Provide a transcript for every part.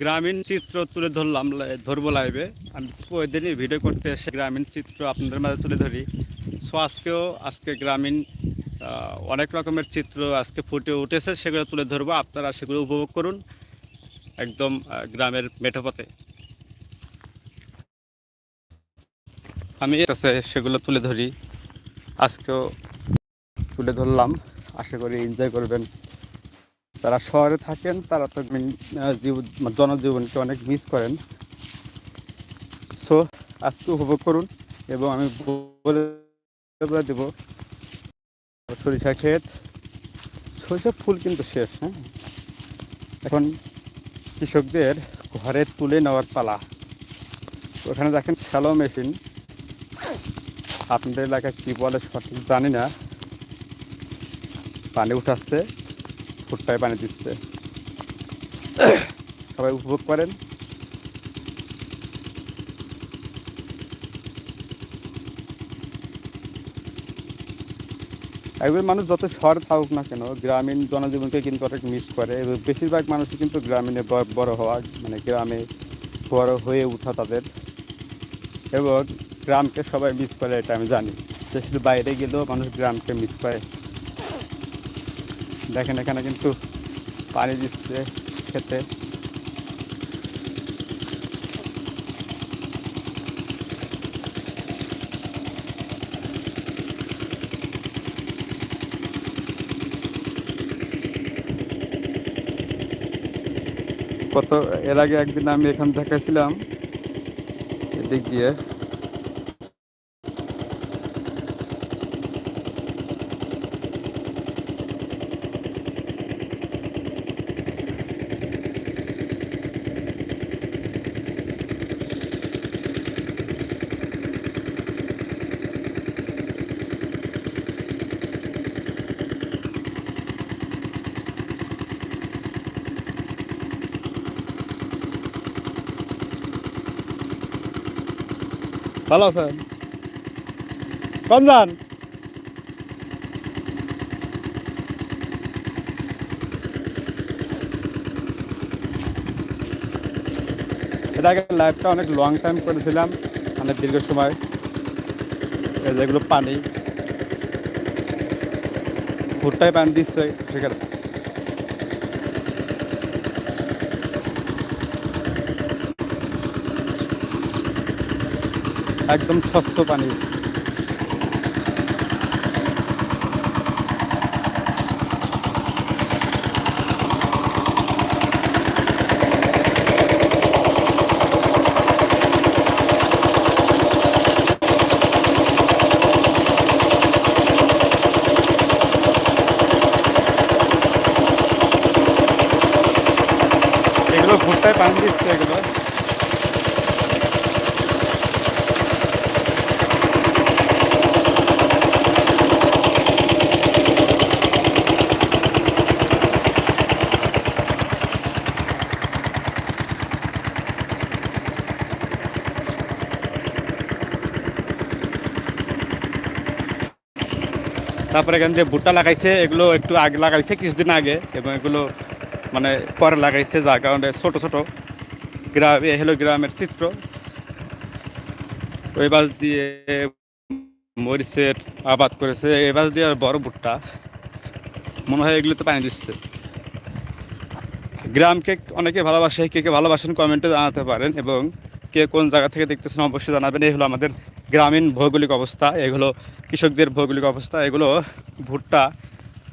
গ্রামীণ চিত্র তুলে ধরলাম ধরবো লাইভে আমি প্রতিদিনই ভিডিও করতে এসে গ্রামীণ চিত্র আপনাদের মাঝে তুলে ধরি। সো আজকেও, আজকে গ্রামীণ অনেক রকমের চিত্র আজকে ফুটে উঠেছে, সেগুলো তুলে ধরবো। আপনারা সেগুলো উপভোগ করুন একদম গ্রামের মেঠোপথে। আমি কাছে সেগুলো তুলে ধরি। আজকেও তুলে ধরলাম। আশা করি এনজয় করবেন। যারা শহরে থাকেন, তারা তো জনজীবনকে অনেক মিস করেন। সো আজকে উপভোগ করুন এবং আমি বলে দেবো, সরিষা ক্ষেত। সরিষা ফুল কিন্তু শেষ হ্যাঁ? এখন কৃষকদের ঘরে তুলে নেওয়ার পালা। ওখানে দেখেন শ্যালো মেশিন। আপনাদের এলাকায় কী বলে সঠিক জানি না। পানি উঠাচ্ছে। ফুটটায় পানি দিচ্ছে। সবাই উপভোগ করেন। একবার মানুষ যত শহরে থাকুক না কেন, গ্রামীণ জনজীবনকে কিন্তু অনেক মিস করে। বেশিরভাগ মানুষই কিন্তু গ্রামীণে বড় হওয়া মানে গ্রামে বড় হয়ে ওঠা তাদের। এবং গ্রামকে সবাই মিস করে, এটা আমি জানি। স্পেশালি বাইরে গেলেও মানুষ গ্রামকে মিস করে। দেখেন, এখানে কিন্তু পানি দিচ্ছে খেতে। কত, এর আগে একদিন আমি এখান দেখাছিলাম এদিক দিয়ে। ভালো আছেন? কোন যান এর আগে লাইভটা অনেক লং টাইম করেছিলাম অনেক দীর্ঘ সময়। যেগুলো পানি। ভুট্টায় পানি দিচ্ছে, সেখানে। একদম স্বচ্ছ পানি। ভুট্টায় পানি দিচ্ছে এগুলো। তারপরে এখান দিয়ে ভুট্টা লাগাইছে, এগুলো একটু আগে লাগাইছে, কিছুদিন আগে, এবং এগুলো মানে পরে লাগাইছে, যার কারণে ছোট ছোট গ্রাম এ হলো গ্রামের চিত্র। ওই বাস দিয়ে মরিচের আবাদ করেছে, এই বাস দিয়ে বড় ভুট্টা। মনে হয় এগুলোতে পানি দিচ্ছে। গ্রামকে অনেকে ভালোবাসে, কে কে ভালোবাসেন কমেন্টে জানাতে পারেন, এবং কে কোন জায়গা থেকে দেখতেছেন অবশ্যই জানাবেন। এই হলো আমাদের গ্রামীণ ভৌগোলিক অবস্থা এগুলো কৃষকদের ভৌগোলিক অবস্থা, এগুলো ভুট্টা,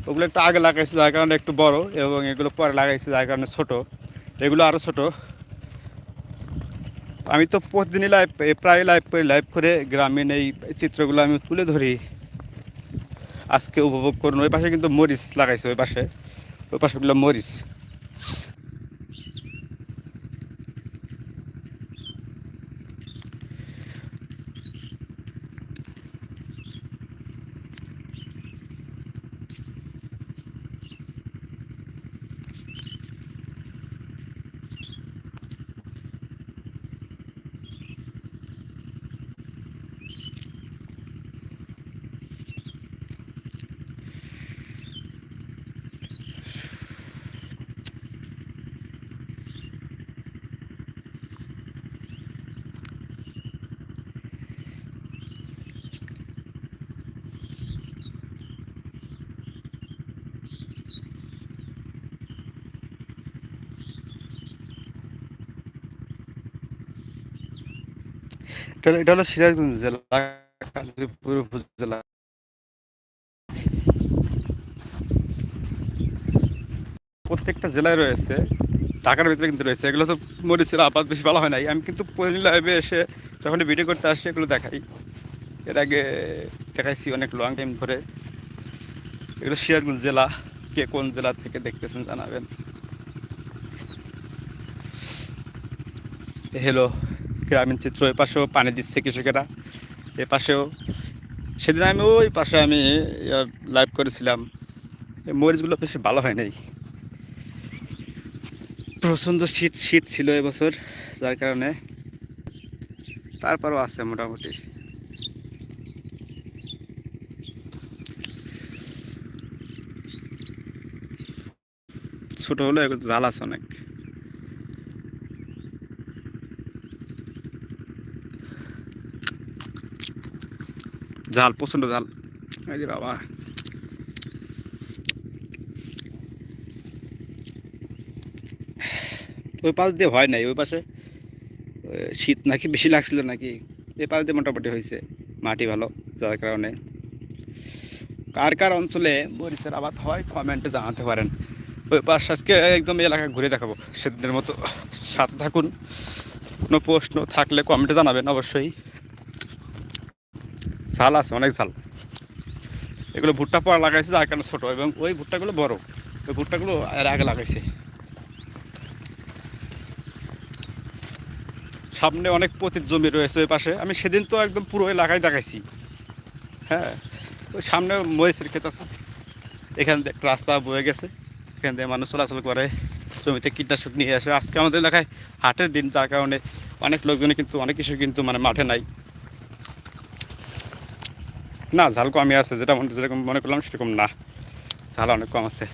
ওগুলো একটু আগে লাগাইছে, যার কারণে একটু বড়, এবং এগুলো পরে লাগাইছে, যার কারণে ছোট। এগুলো আরও ছোট। আমি তো প্রতিদিনই লাইভ প্রায় লাইভ করি লাইভ করে গ্রামীণ এই চিত্রগুলো আমি তুলে ধরি। আজকে উপভোগ করুন। ওই পাশে কিন্তু মরিচ লাগাইছে, ওই পাশে। ওই পাশেগুলো মরিচ। এটা হলো সিরাজগঞ্জ জেলা গাজীপুর উপজেলা। প্রত্যেকটা জেলায় রয়েছে, ঢাকার ভিতরে কিন্তু রয়েছে। এগুলো তো মরিচের আপাত বেশি ভালো হয় নাই। আমি কিন্তু পরিণ লাইভে এসে যখন ভিডিও করতে আসি, এগুলো দেখাই। এর আগে দেখাইছি অনেক লং টাইম ধরে। এগুলো সিরাজগঞ্জ জেলা, কে কোন জেলা থেকে দেখতেছেন জানাবেন। হ্যালো গ্রামীণ চিত্র এ পাশেও পানি দিচ্ছে কৃষকেরা। এ পাশেও, সেদিন আমি ওই পাশে আমি লাইভ করেছিলাম। মরিচগুলো বেশি ভালো হয় নাই। প্রচণ্ড শীত শীত ছিল এবছর যার কারণে তারপরও আছে মোটামুটি। ছোট হলো জাল আছে অনেক। জাল, প্রচণ্ড জাল। আরে বাবা। ওই পাশ দিয়ে হয় নাই, ওই পাশে শীত নাকি বেশি লাগছিল নাকি? এই পাশ দিয়ে মোটামুটি হয়েছে, মাটি ভালো, যার কারণে। কার কার অঞ্চলে মরিচের আবাদ হয়, কমেন্টে জানাতে পারেন। ওই পাশ আজকে একদম এলাকা ঘুরে দেখাবো। সেদিনের মতো সাথে থাকুন। কোনো প্রশ্ন থাকলে কমেন্টে জানাবেন অবশ্যই। ঝাল আছে, অনেক ঝাল। এগুলো ভুট্টা পর লাগাইছে, যার কারণে ছোটো, এবং ওই ভুট্টাগুলো বড়। ওই ভুট্টাগুলো এর আগে লাগাইছে। সামনে অনেক পতির জমি রয়েছে ওই পাশে। আমি সেদিন তো একদম পুরো এলাকায় দেখাইছি। হ্যাঁ ওই সামনে মরিচের ক্ষেত আছে। এখান থেকে রাস্তা বয়ে গেছে। এখান দিয়ে মানুষ চলাচল করে, জমিতে কীটনাশক নিয়ে আসে। আজকে আমাদের এলাকায় হাটের দিন, যার কারণে অনেক লোকজনে কিন্তু, অনেক কিছু কিন্তু মানে মাঠে নাই। না, ঝাল কমই আছে, যেটা মনে যেরকম মনে করলাম সেরকম না। ঝাল অনেক কম আছে।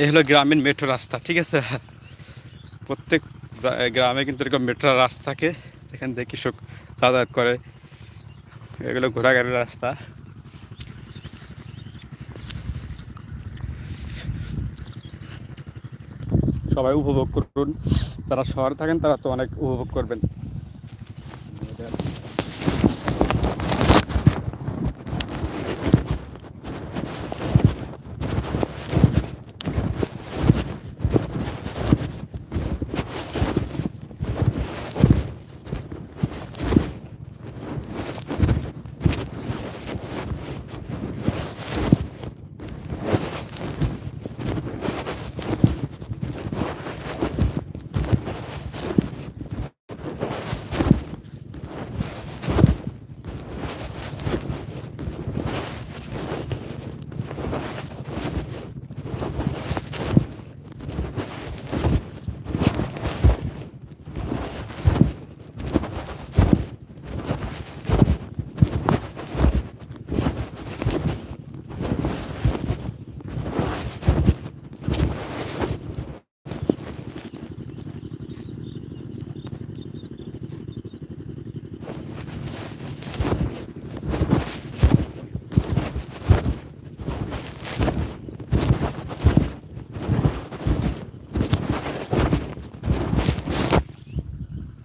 এই হলো গ্রামীণ মেট্রো রাস্তা, ঠিক আছে? প্রত্যেক গ্রামে কিন্তু এরকম মেট্রো রাস্তা থাকে, যেখান থেকে কৃষক যাতায়াত করে। এগুলো ঘোরাঘাড়ির রাস্তা। সবাই উপভোগ করুন। যারা শহরে থাকেন তারা তো অনেক উপভোগ করবেন।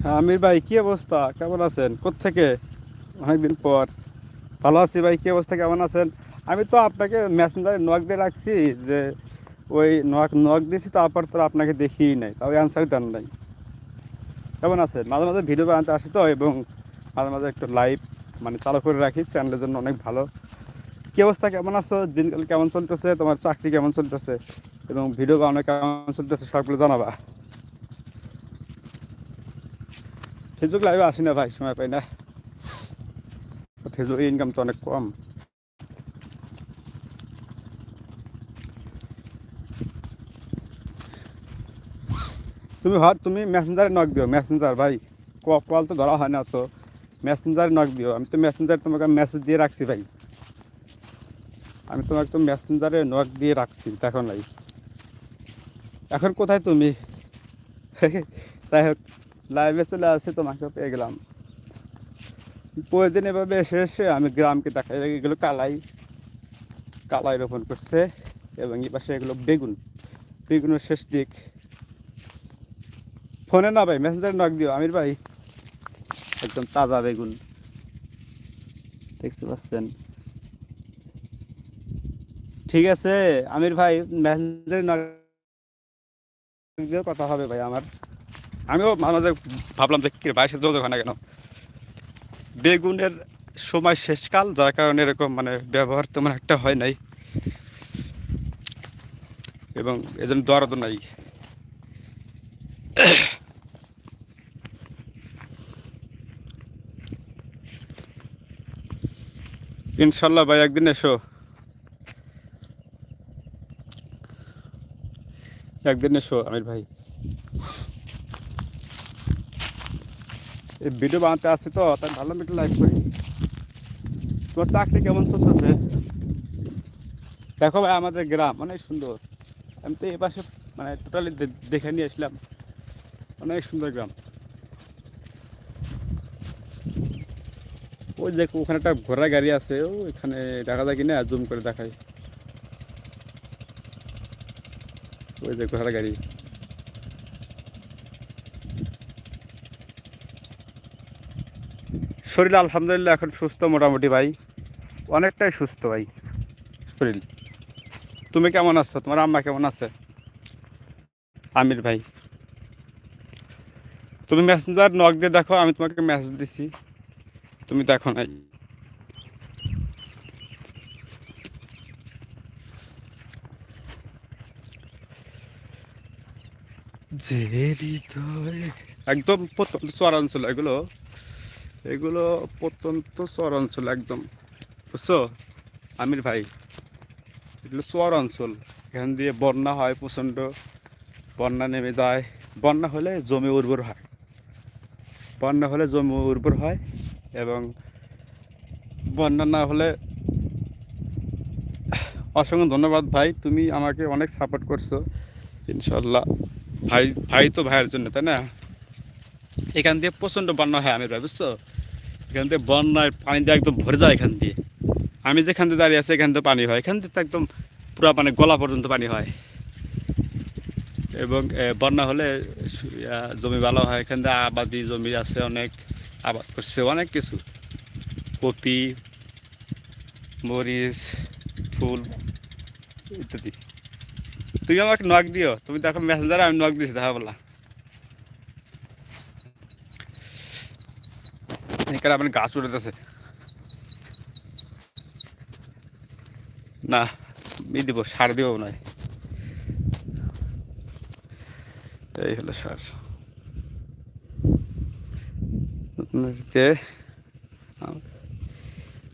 হ্যাঁ আমির ভাই, কি অবস্থা? কেমন আছেন? কোত্থেকে? অনেকদিন পর। ভালো আছি ভাই, কি অবস্থা? কেমন আছেন? আমি তো আপনাকে মেসেঞ্জারে নক দিয়ে রাখছি যে, ওই নক নক দিয়েছি, তারপর তো আপনাকে দেখিই নাই। তাও অ্যান্সার দেন নাই। কেমন আছেন? মাঝে মাঝে ভিডিও বানাতে আসি তো, এবং মাঝে মাঝে একটু লাইভ মানে চালু করে রাখি চ্যানেলের জন্য অনেক ভালো। কী অবস্থা? কেমন আছো? দিনকাল কেমন চলতেছে? তোমার চাকরি কেমন চলতেছে? এবং ভিডিও বানানো কেমন চলতেছে? সবগুলো জানাবা। ফেসবুক লাইভে আসি না ভাই, সময় পাই না। ফেসবুক ইনকাম তো অনেক কম। তুমি হর তুমি মেসেঞ্জারে নক দিও মেসেঞ্জার ভাই। কল তো ধরা হয় না তো। মেসেঞ্জারে নক দিও। আমি তো মেসেঞ্জারে তোমাকে মেসেজ দিয়ে রাখছি ভাই। আমি তোমাকে তো মেসেঞ্জারে নক দিয়ে রাখছি, দেখো নাই। এখন কোথায় তুমি? তাই হোক। লাইভে চলে আসে তোমাকে পেয়ে গেলাম। প্রতিদিন এভাবে এসে এসে আমি গ্রামকে দেখাই। এগুলো কালাই কালাই রোপণ করছে এবং এই পাশে এগুলো বেগুন। বেগুনের শেষ দিক। ফোনে না ভাই, মেসেঞ্জারে নক দিও। আমির ভাই, একদম তাজা বেগুন। দেখতে পাচ্ছেন। ঠিক আছে, আমির ভাই, মেসেঞ্জারে দিয়ে কথা হবে ভাই আমার। আমিও মাঝে ভাবলাম যে কি ভাইয়ের সাথে যোগাযোগ হয় না কেন? বেগুনের সময় শেষকাল, যার কারণে এরকম মানে ব্যবহার তেমন একটা হয় নাই। এবং এজন্য দরদ নাই। ইনশাল্লাহ ভাই, একদিন এসো। একদিন এসো, আমির ভাই। এই ভিডিও বানাতে আসছে তো তাই ভালো একটু লাইক করি। তোমার চাকরি কেমন চলতেছে? দেখো ভাই, আমাদের গ্রাম অনেক সুন্দর। আমি তো এই মানে টোটালি দেখে নিয়ে আসলাম। অনেক সুন্দর গ্রাম। ওই দেখো ওখানে একটা ঘোড়া গাড়ি আছে ও এখানে দেখা যায় কিনা জুম করে দেখাই। ওই যে ঘোড়া গাড়ি। শরীর আলহামদুলিল্লাহ এখন সুস্থ মোটামুটি ভাই। অনেকটাই সুস্থ ভাই। শরীর। তুমি কেমন আছো? তোমার আম্মা কেমন আছে? আমির ভাই। তুমি মেসেঞ্জার নক দিয়ে দেখো আমি তোমাকে মেসেজ দিছি। তুমি দেখো নাই। একদম চরাঞ্চল এগুলো। এগুলো প্রত্যন্ত চর অঞ্চল একদম। বুঝছ? আমির ভাই, এগুলো চর অঞ্চল এখান দিয়ে বন্যা হয় প্রচণ্ড। বন্যা নেমে যায়। বন্যা হলে জমি উর্বর হয়। বন্যা হলে জমি উর্বর হয় এবং বন্যা না হলে অসংখ্য ধন্যবাদ ভাই, তুমি আমাকে অনেক সাপোর্ট করছ। ইনশাল্লাহ। ভাই ভাই তো ভাইয়ের জন্য, তাই না? এখান দিয়ে প্রচণ্ড বন্যা হয় আমির ভাই, বুঝছ? এখান দিয়ে বন্যায় পানি দিয়ে একদম ভরে যায় এখান দিয়ে। আমি যেখান দিয়ে দাঁড়িয়ে আছি, এখান থেকে পানি হয়। এখান থেকে তো একদম পুরো মানে গলা পর্যন্ত পানি হয়। এবং বন্যা হলে জমি ভালো হয়। এখান থেকে আবাদি জমি আছে অনেক, আবাদ করছে অনেক কিছু। কপি, মরিচ, ফুল ইত্যাদি। তুমি আমাকে নক দিও। তুমি দেখো মেসেঞ্জারে আমি নক দিছি, দেখা বলা আপনার গাছ উঠেতেছে না, ই দিব, সার দিব নয় এই হলো সার। নতুন আড়িতে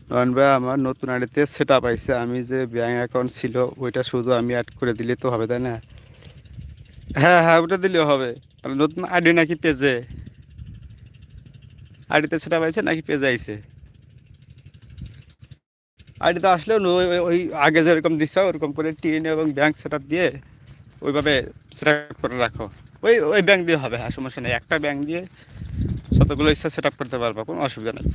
নয়ন ভাই আমার নতুন আড়িতে সেট আপ আইছে। আমি যে ব্যাঙ্ক অ্যাকাউন্ট ছিল, ওইটা শুধু আমি অ্যাড করে দিলে তো হবে, তাই না? হ্যাঁ হ্যাঁ ওটা দিলেও হবে। নতুন আইডি নাকি পেজে? আইডিতে সেট আপ আইছে নাকি পেজে আইছে? আইডিতে আসলেও ওই আগে যেরকম দিচ্ছ ওরকম করে টিএন এবং ব্যাংক সেট দিয়ে ওইভাবে সেট করে রাখো। ওই ওই ব্যাংক দিয়ে হবে আর সমস্যা নেই। একটা ব্যাংক দিয়ে যতগুলো ইচ্ছা সেট আপ করতে পারব, কোনো অসুবিধা নেই।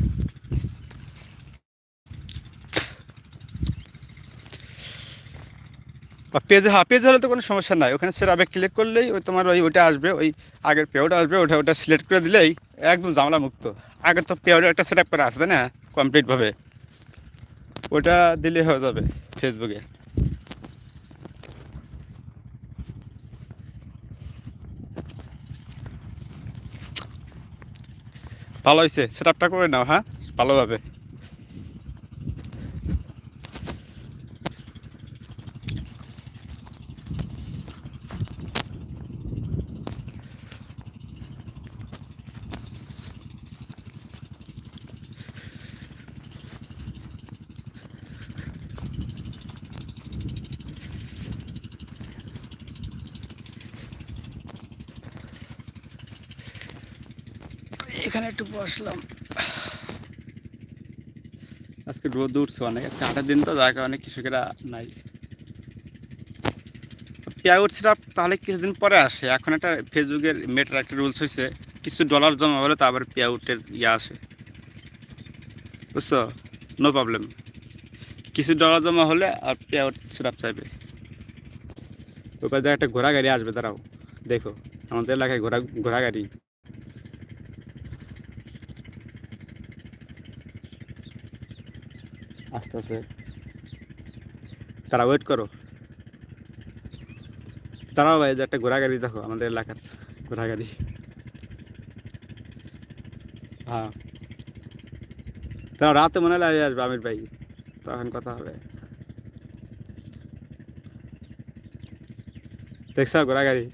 পেজে হ্যাঁ পেজ হলে তো কোনো সমস্যা নাই। ওখানে সেট ক্লিক করলেই ওই তোমার ওই, ওইটা আসবে, ওই আগের পেওটা আসবে, ওটা ওটা সিলেক্ট করে দিলেই একদম জামলা মুক্ত আগের তো পেওটা একটা সেট আপ করা আছে না? কমপ্লিটভাবে ওটা দিলে হয়ে যাবে ফেসবুকে ভালো হয়েছে সেট আপটা করে নাও হ্যাঁ? ভালোভাবে। বসলাম আজকে রোদ উঠছে অনেক, আজকে আঠার দিন তো, যার কারণে কৃষকেরা নাই। পেঁয়া উঠছে তাহলে কিছুদিন পরে আসে। এখন একটা ফেসবুকের মেটার একটা রুলস হয়েছে কিছু ডলার জমা হলে তো আবার পেঁয়া উঠে ইয়ে আসে। বুঝছ? নো প্রবলেম কিছু ডলার জমা হলে আর পেঁয়া উঠ সেটাপ চাইবে। ওই পাশে একটা ঘোড়া গাড়ি আসবে তারাও দেখো, আমাদের এলাকায় ঘোড়া ঘোড়া গাড়ি আস্তে আস্তে তারা ওয়েট করো। তারাও ভাই যে একটা ঘোড়া গাড়ি দেখো, আমাদের এলাকার ঘোড়া গাড়ি হ্যাঁ। তারা রাতে মনে লাগে আসবে আমির ভাই, তখন কথা হবে। দেখছ ঘোড়া গাড়ি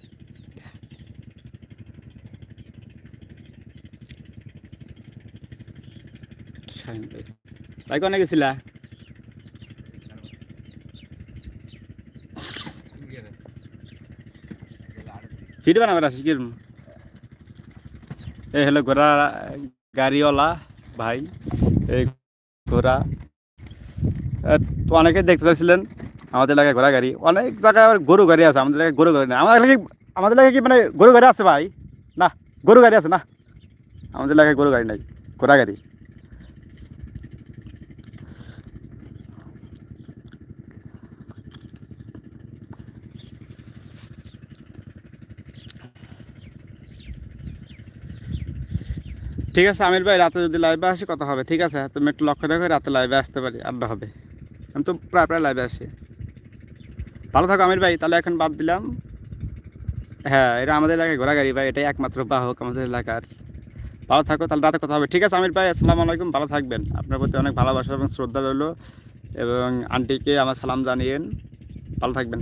ভাই কোনে গেছিলা? ফিট বানাবার আসি কিরম এই হলো ঘোড়া গাড়িওয়ালা ভাই এই ঘোড়া তো অনেকে দেখতে চাইছিলেন আমাদের এলাকায় ঘোড়া গাড়ি অনেক জায়গায় আবার গরু গাড়ি আছে আমাদের এলাকায় গরু গাড়ি নেই আমাদের এলাকায় আমাদের এলাকায় কি মানে গরু গাড়ি আছে ভাই না গরু গাড়ি আছে না আমাদের এলাকায় গরু গাড়ি নাই ঘোড়া গাড়ি ঠিক আছে, আমির ভাই, রাতে যদি লাইভে আসি, কথা হবে, ঠিক আছে? তুমি একটু লক্ষ্য রাখো, রাতে লাইভে আসতে পারি, আড্ডা হবে। আমি তো প্রায় প্রায় লাইভে আসি। ভালো থাকো আমির ভাই, তাহলে এখন বাদ দিলাম। হ্যাঁ এটা আমাদের এলাকায় ঘোরা গাড়ি ভাই, এটাই একমাত্র বাহক আমাদের এলাকার। ভালো থাকো, তাহলে রাতে কথা হবে। ঠিক আছে, আমির ভাই, আসসালামু আলাইকুম, ভালো থাকবেন। আপনার প্রতি অনেক ভালোবাসা এবং শ্রদ্ধা রইল, এবং আন্টিকে আমার সালাম জানিয়েন। ভালো থাকবেন।